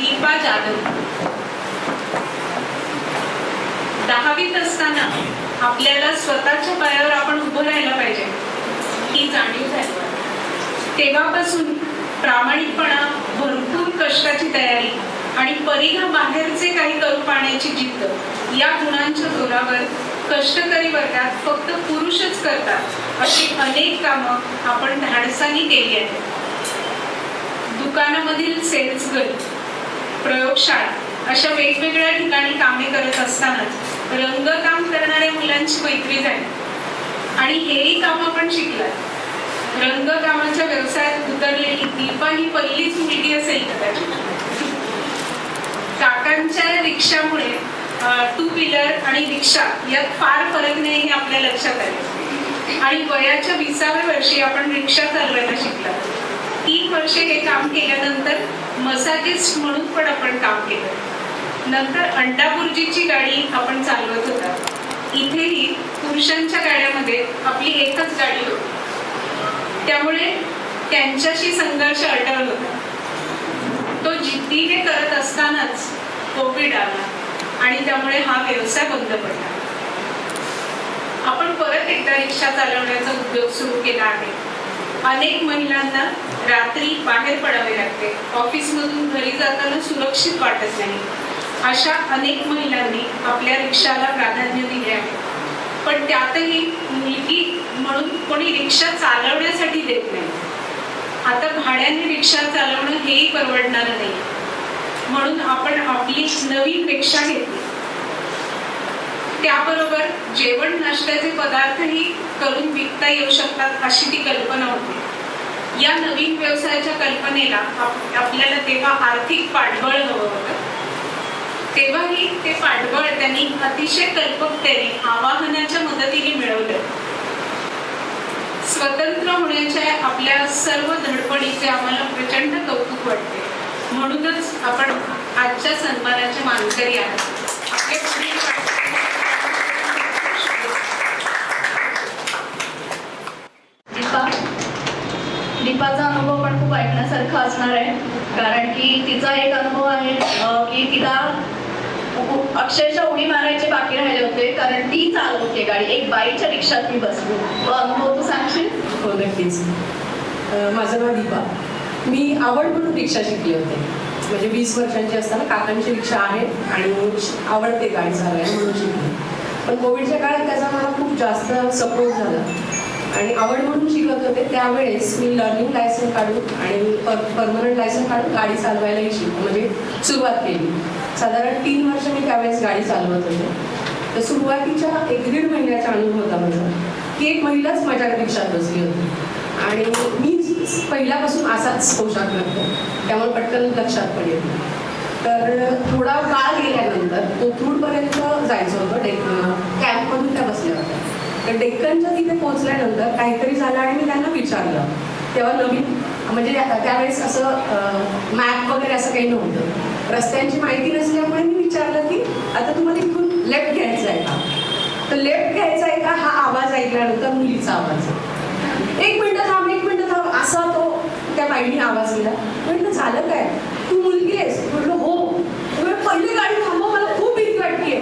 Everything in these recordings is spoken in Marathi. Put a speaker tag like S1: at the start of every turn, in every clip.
S1: दीपा जाधव. दहावीत असताना आपल्याला स्वतःच्या पायावर आपण उभं राहायला पाहिजे. ही जाणीव झाली. तेव्हापासून प्रामाणिकपणा भरपूर कष्टाची तयारी आणि परिघ बाहेरचे काही करू पाण्याची जिद्द या गुणांच्या जोरावर कष्टकरी वर्गात फक्त पुरुषच करतात अशी अनेक कामं आपण धाडसानी केली आहेत. दुकानामधील सेल्स गर्ल प्रयोगशाळा अशा वेगवेगळ्या ठिकाणी कामे करत असतानाच रंगकाम करणाऱ्या मुलांची मैत्री झाली. आणि हेही काम आपण शिकलात. रंगकामाच्या व्यवसायात उतरलेली दीपा ही पहिलीच मुलगी असेल कदाचित. काकांच्या रिक्षामुळे टू व्हीलर आणि रिक्षा यात फार फरक नाही हे आपल्या लक्षात आले. आणि वयाच्या विसाव्या वर्षी आपण रिक्षा चालवायला शिकला तीन वर्षे हे काम केल्यानंतर मसाजिस्ट म्हणून पण आपण काम केलं. नंतर अंडाबुर्जीची गाडी आपण चालवत होता. इथेही पुरुषांच्या गाड्यामध्ये आपली एकच गाडी होती. त्यामुळे त्यांच्याशी संघर्ष अटळ होता. तो जिद्दीने करत असतानाच कोविड आला आणि त्यामुळे हा व्यवसाय बंद पडला. आपण परत एकदा रिक्षा चालवण्याचा उद्योग सुरू केला आहे. अनेक महिलांना रात्री बाहेर पडावे लागते. ऑफिसमधून घरी जाताना सुरक्षित वाटत नाही. अशा अनेक महिलांनी आपल्या रिक्षाला प्राधान्य दिले आहे. पण त्यातही मुलगी म्हणून कोणी रिक्षा चालवण्यासाठी देत नाही. आता भाड्याने रिक्षा चालवणं हेही परवडणारं नाही. म्हणून आपण आपली नवीन रिक्षा घेतली. त्याबरोबर जेवण नाश्त्याचे पदार्थही करून विकता येऊ शकतात अशी ती कल्पना होती. या नवीन व्यवसायाच्या कल्पनेला आपल्याला तेव्हा आर्थिक पाठबळ हवं होतं. तेव्हाही ते पाठबळ त्यांनी अतिशय कल्पकतेने आवाहनाच्या मदतीने मिळवलं. स्वतंत्र होण्याच्या आपल्या सर्व धडपडीचे आम्हाला प्रचंड कौतुक वाटते. म्हणूनच आपण आजच्या सन्मानाचे मानकरी आहोत. आपले पुढील
S2: दीपा दीपाचा अनुभव पण खूप ऐकण्यासारखा असणार आहे. कारण की तिचा एक अनुभव आहे की तिला अक्षरशः उडी मारायचे बाकी राहिले होते. कारण ती चालवते गाडी. एक बाईच्या रिक्षात मी बसली. तो अनुभव तू सांगशील?
S3: हो नक्कीच. माझं नाव दीपा. मी आवड म्हणून रिक्षा शिकली होते. म्हणजे वीस वर्षांची असताना काकांची रिक्षा आहे आणि आवडते गाडी चालवायला म्हणून शिकली. पण कोविडच्या काळात त्याचा मला खूप जास्त सपोर्ट झाला. आणि आवड म्हणून शिकत होते त्यावेळेस मी लर्निंग लायसन काढून आणि पर परमनंट लायसन काढून गाडी चालवायलाही शिक म्हणजे सुरुवात केली. साधारण तीन वर्ष मी त्यावेळेस गाडी चालवत होते. तर सुरुवातीच्या एक दीड महिन्याचा अनुभव होता माझा की एक महिलाच माझ्या रिक्षात बसली होती. आणि मी पहिल्यापासून असाच पोशाख करतो त्यामुळे पटकन लक्षात पण येत तर थोडा काळ गेल्यानंतर कोथरूडपर्यंत जायचं होतं डेक कॅम्पमधून त्या बसल्या होत्या. तर डेक्कनच्या तिथे पोहोचल्यानंतर काहीतरी झालं आणि मी त्यांना विचारलं. तेव्हा नवीन म्हणजे त्यावेळेस असं मॅप वगैरे असं काही नव्हतं. रस्त्यांची माहिती नसल्यामुळे मी विचारलं की आता तुम्हाला इथून लेफ्ट घ्यायचं आहे का? तर लेफ्ट घ्यायचा आहे का? हा आवाज ऐकल्यानंतर मुलीचा आवाज आहे. एक मिनटं थांब एक मिनटं थांब. असा तो त्या बाईने आवाज दिला. म्हटलं झालं काय? तू मुलगी आहेस? म्हटलं हो. म्हटलं, पहिली गाडी थांबव मला खूप भीती वाटते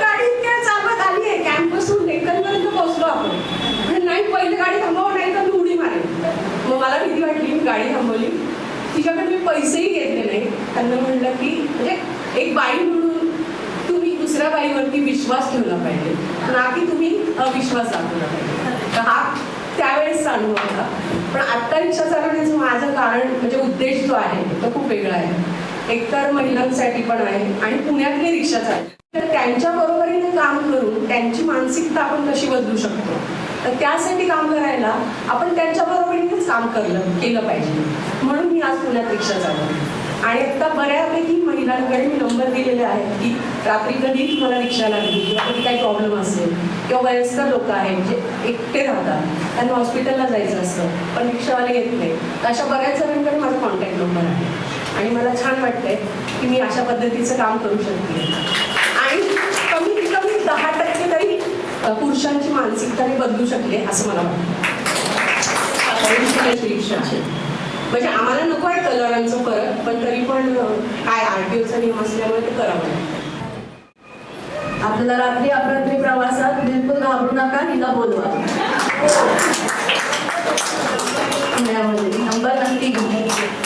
S3: गाडी इतक्या चालवत आली आहे कॅम्पसून डेक्कनपर्यंत पोहोचलो आपण म्हटलं, नाही पहिली गाडी थांबव नाही तर मी उडी मारेन मग मला भीती वाटली मी गाडी थांबवली तिच्याकडे मी होते. त्यांना म्हणलं की म्हणजे एक बाई म्हणून तुम्ही दुसऱ्या बाईवरती विश्वास ठेवला पाहिजे. ना की तुम्ही अविश्वास दाखवला पाहिजे. हा त्यावेळेस चालू होता. पण आत्ता रिक्षा चालवण्याचं माझं कारण म्हणजे उद्देश जो आहे तो खूप वेगळा आहे. एकतर महिलांसाठी पण आहे आणि पुण्यातली रिक्षा चालते तर त्यांच्या बरोबरीने काम करून त्यांची मानसिकता आपण कशी बदलू शकतो? तर त्यासाठी काम करायला आपण त्यांच्या बरोबरीनेच काम करलं केलं पाहिजे. म्हणून मी आज पुण्यात रिक्षा चालवते आणि आता बऱ्यापैकी महिलांकडे मी नंबर दिलेले आहेत की रात्री कधी तुम्हाला रिक्षा लागली किंवा कधी काही प्रॉब्लेम असेल किंवा वयस्कर लोक आहेत जे एकटे राहतात त्यांना हॉस्पिटलला जायचं असतं पण रिक्षावाले येत नाही तर अशा बऱ्याच जणांकडे माझा कॉन्टॅक्ट नंबर आहे. आणि मला छान वाटतंय की मी अशा पद्धतीचं काम करू शकते. आणि कमीत कमी दहा टक्के तरी पुरुषांची मानसिकता मी बदलू शकले असं मला वाटतं रिक्षाचे म्हणजे आम्हाला नको आहे कलरांचं फरक पण तरी पण काय आरटीओचा नियम असल्यामुळे ते करावं
S2: आपल्याला रात्री अपरात्री प्रवासात बिलकुल घाबरू नका हिला बोलवा. नंबर नक्की घेऊन